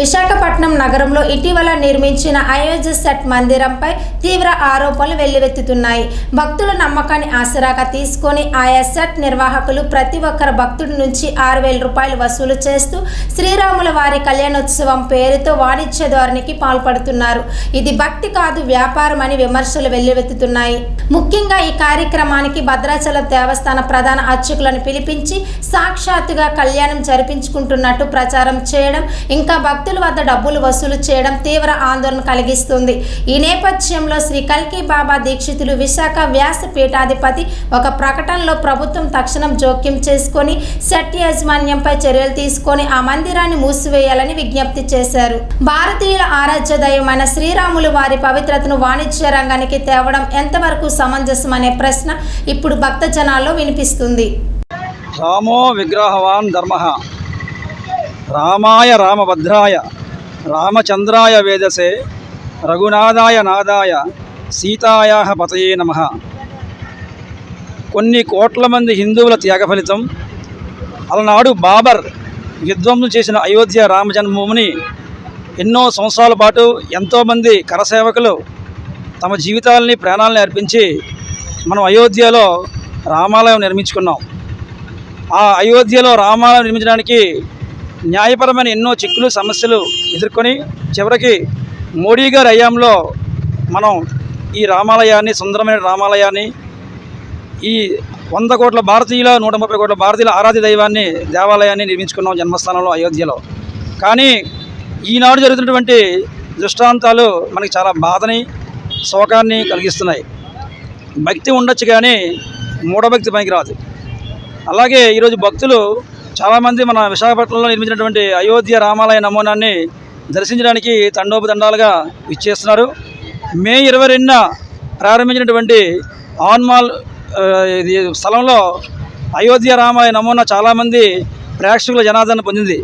విశాఖపట్నం నగరంలో ఇటీవల నిర్మించిన అయోధ్య సెట్ మందిరంపై తీవ్ర ఆరోపణలు వెల్లువెత్తుతున్నాయి. భక్తుల నమ్మకాన్ని ఆసరాగా తీసుకొని ఆయా సెట్ నిర్వాహకులు ప్రతి ఒక్కరు భక్తుడి నుంచి ఆరు వేల రూపాయలు వసూలు చేస్తూ శ్రీరాముల వారి కళ్యాణోత్సవం పేరుతో వాణిజ్య ధోరణికి పాల్పడుతున్నారు. ఇది భక్తి కాదు వ్యాపారం అని విమర్శలు వెల్లువెత్తుతున్నాయి. ముఖ్యంగా ఈ కార్యక్రమానికి భద్రాచలం దేవస్థాన ప్రధాన అర్చకులను పిలిపించి సాక్షాత్తుగా కళ్యాణం జరిపించుకుంటున్నట్టు ప్రచారం చేయడం ఇంకా భక్తుల భక్తుల వద్ద డబ్బులు వసూలు చేయడం తీవ్ర ఆందోళన కలిగిస్తుంది. ఈ నేపథ్యంలో శ్రీ కల్కి బాబా దీక్షితులు విశాఖ వ్యాస పీఠాధిపతి ఒక ప్రకటనలో ప్రభుత్వం తక్షణం జోక్యం చేసుకొని సెట్ యాజమాన్యంపై చర్యలు తీసుకొని ఆ మందిరాన్ని మూసివేయాలని విజ్ఞప్తి చేశారు. భారతీయుల ఆరాధ్య దైవమైన శ్రీరాములు వారి పవిత్రతను వాణిజ్య రంగానికి తేవడం ఎంతవరకు సమంజసం అనే ప్రశ్న ఇప్పుడు భక్త జనాల్లో వినిపిస్తుంది. రామో విగ్రహవాన్ ధర్మ. రామాయ రామభద్రాయ రామచంద్రాయ వేదసే రఘునాథాయ నాదాయ సీతాయా పతయే నమ. కొన్ని కోట్ల మంది హిందువుల త్యాగ ఫలితం అలనాడు బాబర్ విధ్వంసం చేసిన అయోధ్య రామ జన్మభూమిని ఎన్నో సంవత్సరాల పాటు ఎంతోమంది కరసేవకులు తమ జీవితాలని ప్రాణాలని అర్పించి మనం అయోధ్యలో రామాలయం నిర్మించుకున్నాం. ఆ అయోధ్యలో రామాలయం నిర్మించడానికి న్యాయపరమైన ఎన్నో చిక్కులు సమస్యలు ఎదుర్కొని చివరికి మోడీ గారి హయాంలో మనం ఈ రామాలయాన్ని సుందరమైన రామాలయాన్ని ఈ వంద కోట్ల భారతీయుల నూట ముప్పై కోట్ల భారతీయుల ఆరాధ్య దైవాన్ని దేవాలయాన్ని నిర్మించుకున్నాం జన్మస్థానంలో అయోధ్యలో. కానీ ఈనాడు జరుగుతున్నటువంటి దృష్టాంతాలు మనకి చాలా బాధని శోకాన్ని కలిగిస్తున్నాయి. భక్తి ఉండొచ్చు కానీ మూఢభక్తి పనికిరాదు. అలాగే ఈరోజు భక్తులు చాలామంది మన విశాఖపట్నంలో నిర్మించినటువంటి అయోధ్య రామాలయ నమూనాన్ని దర్శించడానికి తండోపదండాలుగా ఇచ్చేస్తున్నారు. మే ఇరవై రెండున ప్రారంభించినటువంటి ఆన్మాల్ ఇది స్థలంలో అయోధ్య రామాలయ నమూనా చాలామంది ప్రేక్షకుల జనాదరణ పొందింది.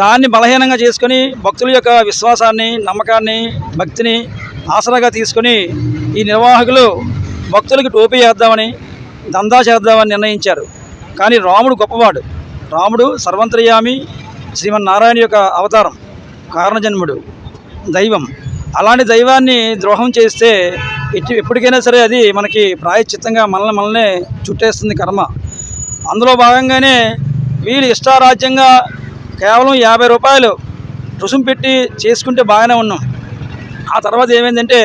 దాన్ని బలహీనంగా చేసుకొని భక్తుల యొక్క విశ్వాసాన్ని నమ్మకాన్ని భక్తిని ఆసరాగా తీసుకొని ఈ నిర్వాహకులు భక్తులకు టోపీ చేద్దామని దందా చేద్దామని నిర్ణయించారు. కానీ రాముడు గొప్పవాడు. రాముడు సర్వంతర్యామి శ్రీమన్నారాయణ యొక్క అవతారం కారణజన్ముడు దైవం. అలాంటి దైవాన్ని ద్రోహం చేస్తే ఎట్టి ఎప్పటికైనా సరే అది మనకి ప్రాయశ్చిత్తంగా మనల్ని మనల్నే చుట్టేస్తుంది కర్మ. అందులో భాగంగానే వీళ్ళు ఇష్టారాజ్యంగా కేవలం యాభై రూపాయలు రుసుం పెట్టి చేసుకుంటే బాగానే ఉన్నాం. ఆ తర్వాత ఏమైందంటే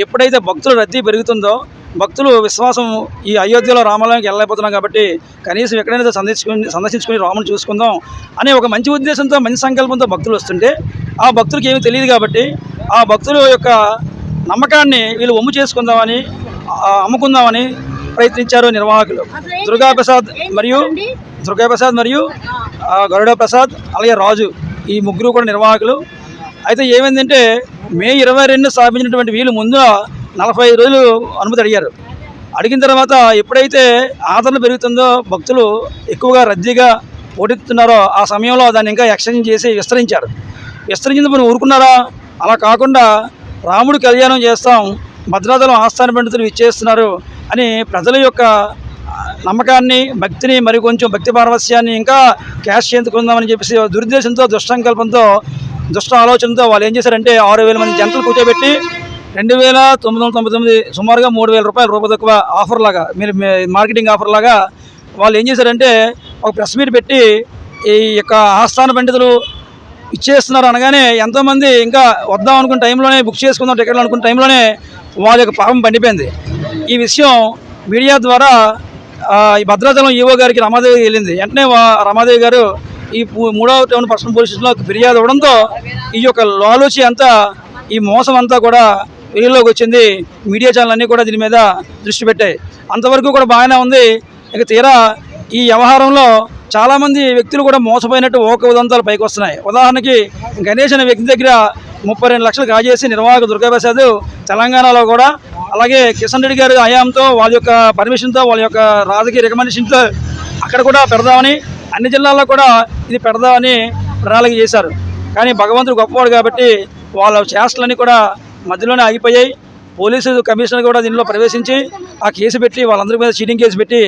ఎప్పుడైతే భక్తుల రద్దీ పెరుగుతుందో భక్తులు విశ్వాసం ఈ అయోధ్యలో రామాలయానికి వెళ్ళలేకపోతున్నాం కాబట్టి కనీసం ఎక్కడైనా సందర్శించుకుని సందర్శించుకుని రాముని చూసుకుందాం అనే ఒక మంచి ఉద్దేశంతో మంచి సంకల్పంతో భక్తులు వస్తుంటే ఆ భక్తులకి ఏమీ తెలియదు కాబట్టి ఆ భక్తుల యొక్క నమ్మకాన్ని వీళ్ళు ఒమ్ము చేసుకుందామని అమ్ముకుందామని ప్రయత్నించారు నిర్వాహకులు. దుర్గాప్రసాద్ మరియు దుర్గాప్రసాద్ మరియు గరుడ ప్రసాద్ అలాగే రాజు ఈ ముగ్గురు కూడా నిర్వాహకులు. అయితే ఏమైందంటే మే ఇరవై రెండు స్థాపించినటువంటి వీళ్ళు ముందు నలభై ఐదు రోజులు అనుమతి అడిగారు. అడిగిన తర్వాత ఎప్పుడైతే ఆదరణ పెరుగుతుందో భక్తులు ఎక్కువగా రద్దీగా పోటెత్తున్నారో ఆ సమయంలో దాన్ని ఇంకా ఎక్స్టెండ్ చేసి విస్తరించారు. విస్తరించినప్పుడు ఊరుకున్నారా? అలా కాకుండా రాముడు కళ్యాణం చేస్తాం భద్రాచలం ఆస్థాన పండితులు ఇచ్చేస్తున్నారు అని ప్రజల యొక్క నమ్మకాన్ని భక్తిని మరి కొంచెం భక్తి పారవస్యాన్ని ఇంకా క్యాష్ చేయించుకుందామని చెప్పేసి దురుద్దేశంతో దుష్టంకల్పంతో దుష్ట ఆలోచనతో వాళ్ళు ఏం చేశారంటే ఆరు వేల మంది జంటలు కూర్చోబెట్టి రెండు వేల తొమ్మిది వందల తొంభై తొమ్మిది సుమారుగా మూడు వేల రూపాయల రూపాయి తక్కువ ఆఫర్ లాగా మీరు మీ- మార్కెటింగ్ ఆఫర్ లాగా వాళ్ళు ఏం చేశారంటే ఒక ప్రెస్ మీట్ పెట్టి ఈ యొక్క ఆస్థాన పండితులు ఇచ్చేస్తున్నారు అనగానే ఎంతోమంది ఇంకా వద్దాం అనుకున్న టైంలోనే బుక్ చేసుకుందాం టికెట్లు అనుకున్న టైంలోనే వాళ్ళ యొక్క పాపం పండిపోయింది. ఈ విషయం మీడియా ద్వారా ఈ భద్రాచలం ఈవో గారికి రమాదేవి వెళ్ళింది. వెంటనే రమాదేవి గారు ఈ మూడవ టౌన్ పర్సనల్ పోలీస్ స్టేషన్లో ఫిర్యాదు అవడంతో ఈ యొక్క లాలోచి అంతా ఈ మోసం అంతా కూడా వెలుగులోకి వచ్చింది. మీడియా ఛానల్ అన్నీ కూడా దీని మీద దృష్టి పెట్టాయి. అంతవరకు కూడా బాగానే ఉంది. ఇక తీరా ఈ వ్యవహారంలో చాలామంది వ్యక్తులు కూడా మోసపోయినట్టు ఓక ఉదంతాలు పైకి వస్తున్నాయి. ఉదాహరణకి గణేష్ అనే వ్యక్తి దగ్గర ముప్పై రెండు లక్షలు కాజేసి నిర్వాహక దుర్గాప్రసాద్ తెలంగాణలో కూడా అలాగే కిషన్ రెడ్డి గారి హయాంతో వాళ్ళ యొక్క పర్మిషన్తో వాళ్ళ యొక్క రాజకీయ రికమెండేషన్తో అక్కడ కూడా పెడదామని అన్ని జిల్లాల్లో కూడా ఇది పెడదామని ప్రణాళిక చేశారు. కానీ భగవంతుడు గొప్పవాడు కాబట్టి వాళ్ళ చేష్టలన్నీ కూడా మధ్యలోనే ఆగిపోయాయి. పోలీసు కమిషనర్ కూడా దీనిలో ప్రవేశించి ఆ కేసు పెట్టి వాళ్ళందరి మీద చీటింగ్ కేసు పెట్టి